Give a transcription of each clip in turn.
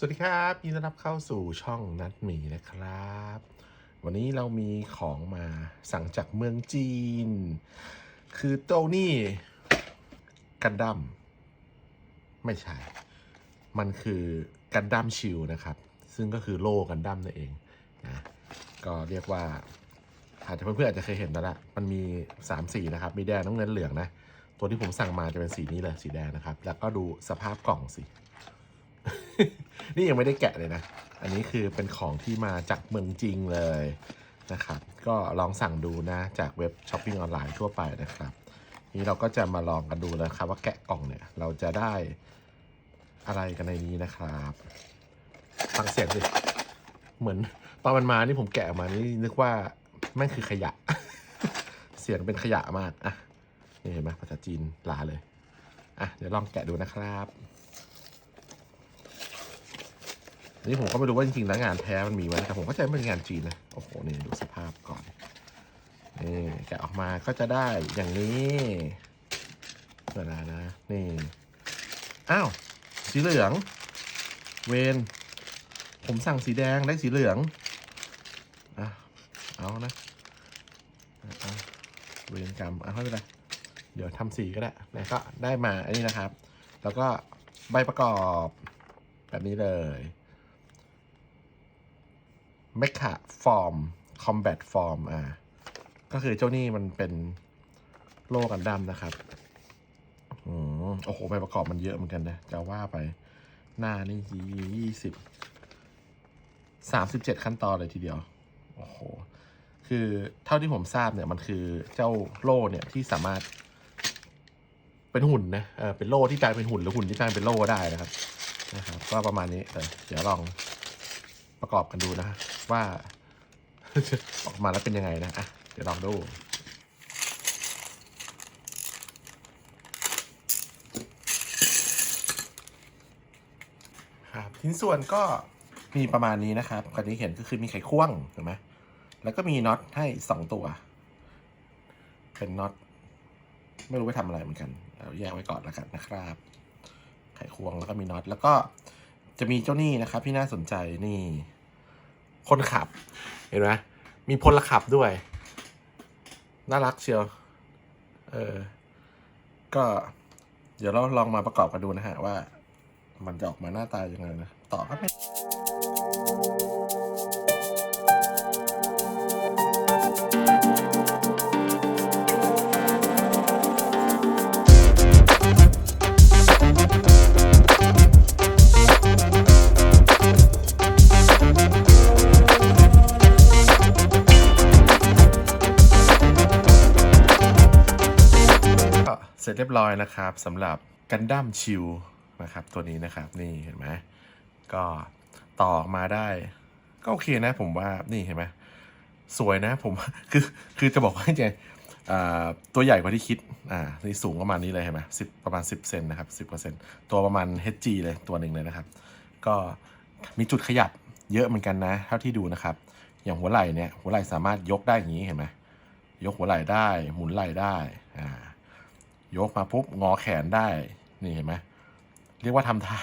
สวัสดีครับยินดีต้อนรับเข้าสู่ช่องนัดหมีนะครับ วันนี้เรามีของมาสั่งจากเมืองจีน คือโตนี่กันดั้มไม่ใช่ มันคือกันดั้มชิลนะครับ ซึ่งก็คือโล่กันดั้มนั่นเองนะก็เรียกว่า อาจจะเพื่อนๆอาจจะเคยเห็นแล้วละมันมี 3 สีนะครับ มีแดงน้ำเงินเหลืองนะ ตัวที่ผมสั่งมาจะเป็นสีนี้เลยสีแดงนะครับ แล้วก็ดูสภาพกล่องสิ นี่ยังไม่ได้แกะเลยนะ อันนี้คือเป็นของที่มาจากเมืองจริงเลยนะครับ ก็ลองสั่งดูนะจากเว็บช้อปปิ้งออนไลน์ทั่วไปนะครับ นี่เราก็จะมาลองกันดูนะครับ ว่าแกะกล่องเนี่ยเราจะได้อะไรกันในนี้นะครับฟังเสียงสิเหมือนตอนมันมานี่ผมแกะออกมานี่นึกว่าแม่งคือขยะ เสียงเป็นขยะมากอะนี่เห็นไหมภาษาจีนลาเลย อะ เดี๋ยวลองแกะดูนะครับ นี่ผมก็ไม่รู้ว่าจริงๆแล้วงานแท้มันมีไหมแต่ผมก็ใจว่าเป็นงานจีนนะโอ้โหนี่ดูสภาพก่อนนี่แกะออกมาก็จะได้อย่างนี้เวลานะนี่อ้าวสีเหลือง เวนผมสั่งสีแดงได้สีเหลืองอะเอานะเอาเวนกรรมอะไม่เป็นไรเดี๋ยวทำสีก็ได้นะก็ได้มาอันนี้นะครับ แล้วก็ใบประกอบแบบนี้เลย m e c h a Form Combat Form อ่าก็คือเจ้านี่มันเป็นโล่กันดั้มนะครับอืมโอ้โหใบประกอบมันเยอะเหมือนกันนะ จะว่าไปหน้านี่ยี่สิบสามสิบเจ็ดขั้นตอนเลยทีเดียว โอ้โห คือเท่าที่ผมทราบเนี่ยมันคือเจ้าโล่เนี่ยที่สามารถ เป็นหุ่นนะเออเป็นโล่ที่กลายเป็นหุ่นหรือหุ่นที่กลายเป็นโล่ได้นะครับ นะครับ ก็ประมาณนี้เดี๋ยวลอง ประกอบกันดูนะว่า ออกมาแล้วเป็นยังไงนะอะเดี๋ยวลองดูครับชิ้นส่วนก็มีประมาณนี้นะครับก่อนที่เห็นก็คือมีไขควงเห็นไหมแล้วก็มีน็อตให้สองตัว เป็นน็อตไม่รู้ไปทำอะไรเหมือนกันเอาแยกไว้ก่อนแล้วกันนะครับ ไขควงแล้วก็มีน็อตแล้วก็ จะมีเจ้านี่นะครับที่น่าสนใจนี่ คนขับ เห็นไหมมีพลขับด้วย น่ารักเชียว เออ ก็เดี๋ยวเราลองมาประกอบกันดูนะฮะว่า มันจะออกมาหน้าตายังไงนะ ต่อก็เป็ ร็จเรียบร้อยนะครับสำหรับกันดั้มชิลนะครับตัวนี้นะครับนี่เห็นไหมก็ต่อออกมาได้ ก็โอเคนะผมว่านี่เห็นไหมสวยนะผมคือคือจะบอกว่าจริงๆตัวใหญ่กว่าที่คิดอ่านี่สูงประมาณนี้เลยเห็นไหมสิบประมาณ 10เซนนะครับ10เปอร์เซ็นตัวประมาณ HG เลยตัวหนึ่งเลยนะครับ ก็มีจุดขยับเยอะเหมือนกันนะ เท่าที่ดูนะครับ อย่างหัวไหล่เนี่ยหัวไหล่สามารถยกได้อย่างนี้เห็นไหมยกหัวไหล่ได้หมุนไหล่ได้อ่า ยกมาปุ๊บงอแขนได้ นี่เห็นไหมเรียกว่าทำท่า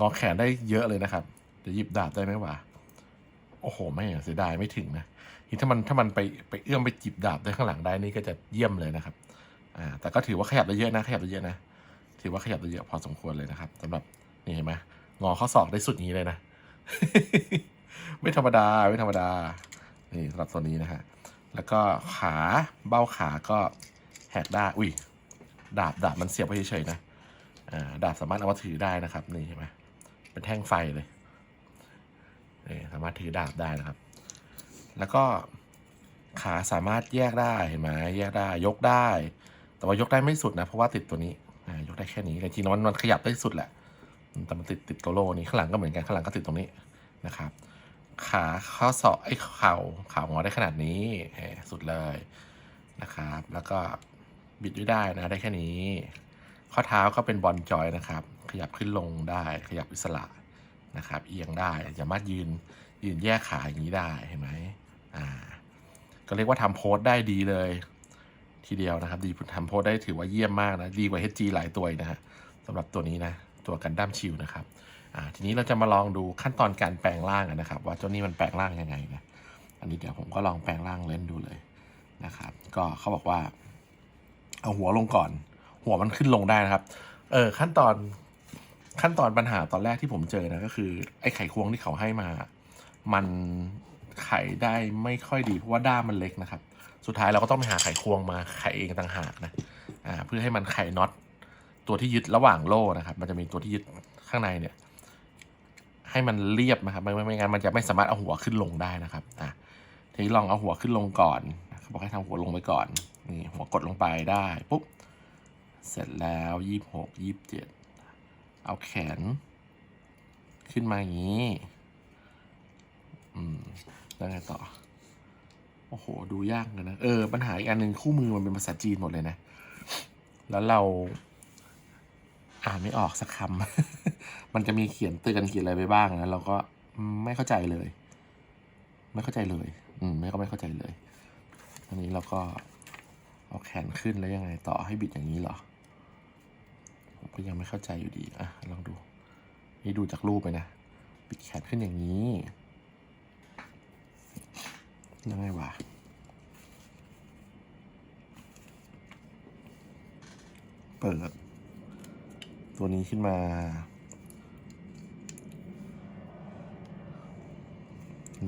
งอแขนได้เยอะเลยนะครับ จะหยิบดาบได้ไหมวะโอ้โห ไม่เสียดายไม่ถึงนะนี่ถ้ามันถ้ามันไปไปเอื้อมไปจิบดาบได้ข้างหลังได้นี่ก็จะเยี่ยมเลยนะครับ อ่า แต่ก็ถือว่าขยับได้เยอะนะขยับได้เยอะนะถือว่าขยับได้เยอะพอสมควรเลยนะครับสำหรับนี่เห็นไหมงอข้อศอกได้สุดนี้เลยนะไม่ธรรมดาไม่ธรรมดา นี่สำหรับตัวนี้นะฮะแล้วก็ขาเบ้าขาก็แหกได้อุ้ย ดาบดาบมันเสียบไว้เฉยๆนะดาบสามารถเอามาถือได้นะครับ นี่เห็นไหมเป็นแท่งไฟเลยนี่สามารถถือดาบได้นะครับ แล้วก็ขาสามารถแยกได้เห็นไหมแยกได้ยกได้ แต่ว่ายกได้ไม่สุดนะ เพราะว่าติดตัวนี้ยกได้แค่นี้แต่จริงๆมันมันขยับได้สุดแหละแต่มันติดติดตัวโลนี้ข้างหลังก็เหมือนกันข้างหลังก็ติดตรงนี้นะครับ ขาข้อศอกไอ้เข่าข่างอได้ขนาดนี้สุดเลยนะครับ แล้วก็ บิดด้วยได้นะได้แค่นี้ ข้อเท้าก็เป็นบอลจอยนะครับ ขยับขึ้นลงได้ ขยับอิสระนะครับ เอียงได้สามารถยืนยืนแยกขาอย่างนี้ได้เห็นไหมอ่า ก็เรียกว่าทำโพสต์ได้ดีเลย ทีเดียวนะครับ ดีทำโพสต์ได้ถือว่าเยี่ยมมากนะ ดีกว่า HG หลายตัวนะฮะสำหรับตัวนี้นะ ตัวกันดั้มชิลนะครับอ่าทีนี้เราจะมาลองดูขั้นตอนการแปลงร่างนนะครับ ว่าเจ้านี่มันแปลงร่างยังไงนะอันนี้เดี๋ยวผมก็ลองแปลงร่างเล่นดูเลยนะครับ ก็เขาบอกว่า เอาหัวลงก่อน หัวมันขึ้นลงได้นะครับ เออขั้นตอนขั้นตอนปัญหาตอนแรกที่ผมเจอนะก็คือ ไอ้ไขควงที่เขาให้มา มันไขได้ไม่ค่อยดีเพราะว่าด้ามมันเล็กนะครับ สุดท้ายเราก็ต้องไปหาไขควงมาไขเองต่างหากนะอ่าเพื่อให้มันไขน็อตตัวที่ยึดระหว่างโล่นะครับ มันจะมีตัวที่ยึดข้างในเนี่ย ให้มันเรียบนะครับไม่ไม่ไม่งั้นมันจะไม่สามารถเอาหัวขึ้นลงได้นะครับอะทีนี้ลองเอาหัวขึ้นลงก่อน บอกให้ทำหัวลงไปก่อน นี่ หัวกดลงไปได้ ปุ๊บ เสร็จแล้วยี่หกยี่เจ็ดเอาแขน ขึ้นมาอย่างนี้ อืม แล้วไงต่อ โอ้โห ดูยากเลยนะ เออ ปัญหาอีกอันหนึ่งคู่มือมันเป็นภาษาจีนหมดเลยนะ แล้วเราอ่านไม่ออกสักคำ มันจะมีเขียนเตือนเขียนอะไรไปบ้างนะเราก็ไม่เข้าใจเลย ไม่เข้าใจเลย อืม ไม่ก็ไม่เข้าใจเลย อันนี้เราก็เอาแขนขึ้นแล้วยังไงต่อให้บิดอย่างนี้เหรอ ผมก็ยังไม่เข้าใจอยู่ดีอะลองดู นี่ดูจากรูปไปนะ บิดแขนขึ้นอย่างนี้ยังไงวะเปิด ตัวนี้ขึ้นมา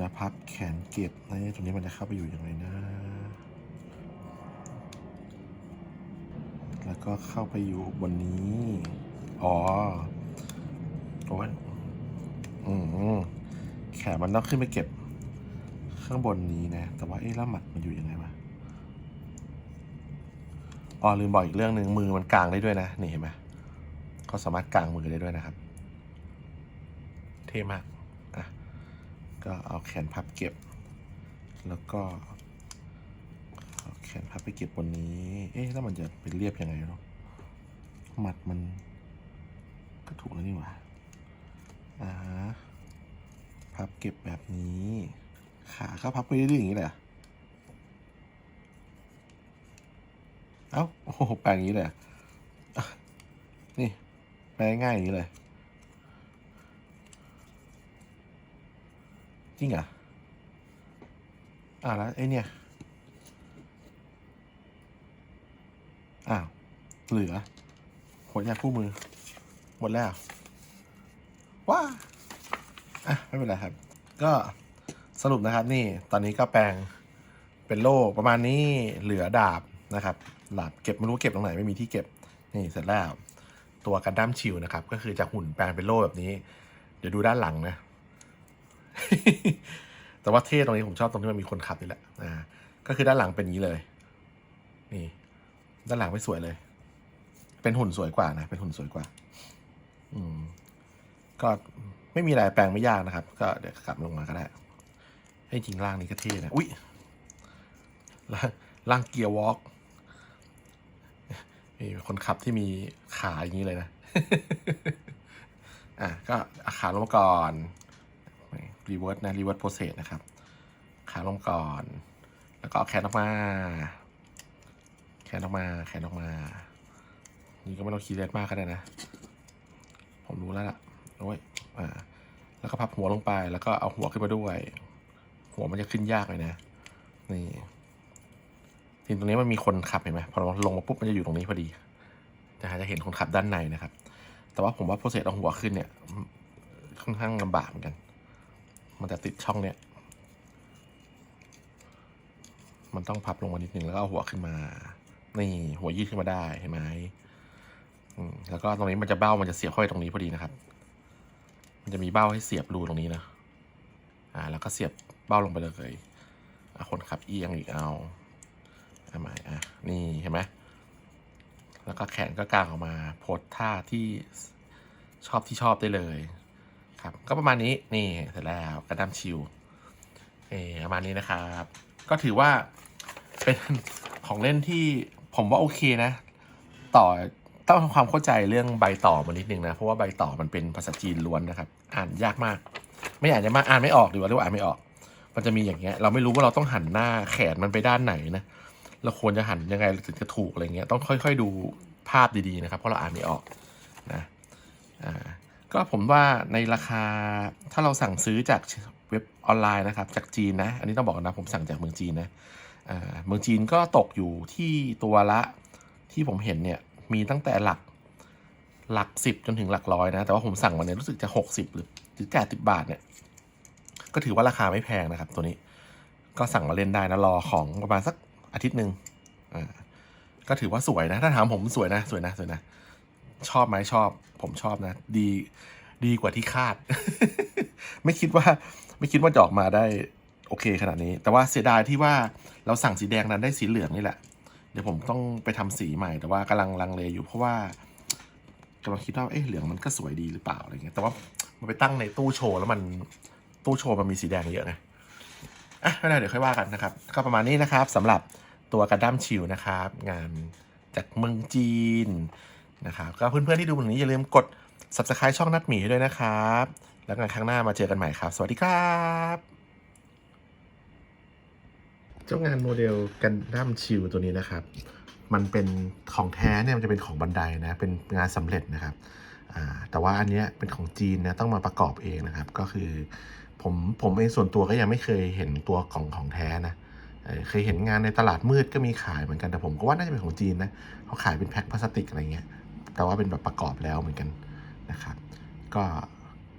นะพับแขนเก็บนะตรงนี้มันจะเข้าไปอยู่ยังไงนะ แล้ว ก็เข้าไปอยู่บนนี้ อ๋อโอ้ยอืมแขนมันต้องขึ้นไปเก็บ ข้างบนนี้นะ แต่ว่าเอ๊ะแล้วหมัดมันอยู่ยังไงวะอ๋อลืมบอกอีกเรื่องหนึ่งมือมันกางได้ด้วยนะ นี่เห็นไหมเขาสามารถกางมือได้ด้วยนะครับ เท่มากอะก็เอาแขนพับเก็บ แล้วก็ ขนพับไปเก็บบนนี้ เอ๊ะ แล้วมันจะเป็นเรียบยังไงเนาะหมัดมัน ก็ถูกแล้วนี่หว่าอ่าพับเก็บแบบนี้ ขาก็พับไปเรื่อยๆอย่างนี้แหละเอ้า โอ้โหแปลงอย่างนี้เลยอะนี่ แปลงง่ายอย่างนี้เลย จริงเหรออ่าแล้วไอ้เนี่ย อ้าว เหลือ หัวใจคู่มือ หมดแล้ว ว้า อะ ไม่เป็นไรครับ ก็สรุปนะครับนี่ ตอนนี้ก็แปลงเป็นโล่ประมาณนี้เหลือดาบนะครับดาบเก็บไม่รู้เก็บตรงไหนไม่มีที่เก็บ นี่เสร็จแล้ว ตัวกันดั้มชิวนะครับ ก็คือจากหุ่นแปลงเป็นโล่แบบนี้ เดี๋ยวดูด้านหลังนะ แต่ว่าเท่ตรงนี้ผมชอบตรงที่มันมีคนขับนี่แหละ อ่า ก็คือด้านหลังเป็นอย่างนี้เลย นี่ ด้านหลังไม่สวยเลย เป็นหุ่นสวยกว่านะ เป็นหุ่นสวยกว่า อืม ก็ไม่มีอะไรแปลงไม่ยากนะครับ ก็เดี๋ยวกลับลงมาก็ได้ให้จริงร่างนี้ก็เท่นะ อุ้ยร่างเกียร์วอล์กนี่คนขับที่มีขาอย่างนี้เลยนะ อะ ก็อาขาลงมาก่อน รีเวิร์สนะ รีเวิร์สโปรเซสนะครับ ขาลงก่อน แล้วก็แขนออกมา แขนออกมา แขนออกมา นี่ก็ไม่ต้องคีย์เลสมากก็ได้นะ ผมรู้แล้วล่ะโอ้ยอ่าแล้วก็พับหัวลงไป แล้วก็เอาหัวขึ้นมาด้วย หัวมันจะขึ้นยากเลยนะ นี่ทีตรงนี้มันมีคนขับเห็นไหมพอเราลงมาปุ๊บมันจะอยู่ตรงนี้พอดีนะฮะจะเห็นคนขับด้านในนะครับ แต่ว่าผมว่าโปรเซสเอาหัวขึ้นเนี่ยค่อนข้างลำบากเหมือนกัน มันจะติดช่องเนี่ยมันต้องพับลงมานิดนึงแล้วก็เอาหัวขึ้นมา นี่หัวยืดขึ้นมาได้เห็นไหม แล้วก็ตรงนี้มันจะเบ้ามันจะเสียบเข้าไปตรงนี้พอดีนะครับ มันจะมีเบ้าให้เสียบรูตรงนี้นะ อ่า แล้วก็เสียบเบ้าลงไปเลยอะคนขับเอียงอีกเอาทำไมอะ นี่เห็นไหม แล้วก็แขนก็กางออกมา โพสท่าที่ชอบที่ชอบได้เลย ครับ ก็ประมาณนี้ นี่เสร็จแล้วกระดัมชิวเออประมาณนี้นะครับ ก็ถือว่าเป็นของเล่นที่ผมว่าโอเคนะ ต่อ ต้องทำความเข้าใจเรื่องใบต่อมานิดนึงนะ เพราะว่าใบต่อมันเป็นภาษาจีนล้วนนะครับ อ่านยากมาก ไม่อ่านยากมากอ่านไม่ออกดีกว่าเรียกว่าอ่านไม่ออก มันจะมีอย่างเงี้ย เราไม่รู้ว่าเราต้องหันหน้าแขนมันไปด้านไหนนะเราควรจะหันยังไงถึงจะถูกอะไรเงี้ยต้องค่อยๆดูภาพดีๆนะครับ เพราะเราอ่านไม่ออกนะอ่าก็ผมว่าในราคาถ้าเราสั่งซื้อจากเว็บออนไลน์นะครับ จากจีนนะ อันนี้ต้องบอกนนะผมสั่งจากเมืองจีนนะอ่าเมืองจีนก็ตกอยู่ที่ตัวละที่ผมเห็นเนี่ย มีตั้งแต่หลักหลักสิบจนถึงหลักร้อยนะ แต่ว่าผมสั่งมาเนี่ยรู้สึกจะหกสิบหรือหรือแปดสิบบาทเนี่ย ก็ถือว่าราคาไม่แพงนะครับ ตัวนี้ก็สั่งมาเล่นได้นะรอของประมาณสักอาทิตย์หนึ่งอ่าก็ถือว่าสวยนะ ถ้าถามผมสวยนะ สวยนะสวยนะ ชอบไหมชอบ ผมชอบนะ ดีดีกว่าที่คาด ไม่คิดว่า ไม่คิดว่าจะออกมาได้โอเคขนาดนี้ แต่ว่าเสียดายที่ว่าเราสั่งสีแดงนั้นได้สีเหลืองนี่แหละ เดี๋ยวผมต้องไปทำสีใหม่แต่ว่ากำลังลังเลอยู่เพราะว่ากำลังคิดว่าเอ๊ะเหลืองมันก็สวยดีหรือเปล่าอะไรเงี้ยแต่ว่ามันไปตั้งในตู้โชว์แล้วมันตู้โชว์มันมีสีแดงเยอะไงอะไม่เป็นได้เดี๋ยวค่อยว่ากันนะครับ ก็ประมาณนี้นะครับสำหรับตัวกระดั้มชิวนะครับ งานจากเมืองจีนนะครับก็เพื่อนๆที่ดูวันนี้อย่าลืมกด subscribe ช่องนัดหมีให้ด้วยนะครับ แล้วกันครั้งหน้ามาเจอกันใหม่ครับ สวัสดีครับ เจ้างานโมเดลกันดั้มชิลตัวนี้นะครับ มันเป็นของแท้เนี่ยมันจะเป็นของบันไดนะ เป็นงานสำเร็จนะครับแต่ว่าอันนี้เป็นของจีนนะต้องมาประกอบเองนะครับ ก็คือผมผมเองส่วนตัวก็ยังไม่เคยเห็นตัวของของแท้นะเอ่อเคยเห็นงานในตลาดมืดก็มีขายเหมือนกันแต่ผมก็ว่าน่าจะเป็นของจีนนะเขาขายเป็นแพ็คพลาสติกอะไรเงี้ยแต่ว่าเป็นแบบประกอบแล้วเหมือนกันนะครับก็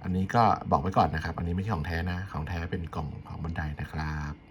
อันนี้ก็บอกไว้ก่อนนะครับ อันนี้ไม่ใช่ของแท้นะ ของแท้เป็นกล่องของบันไดนะครับ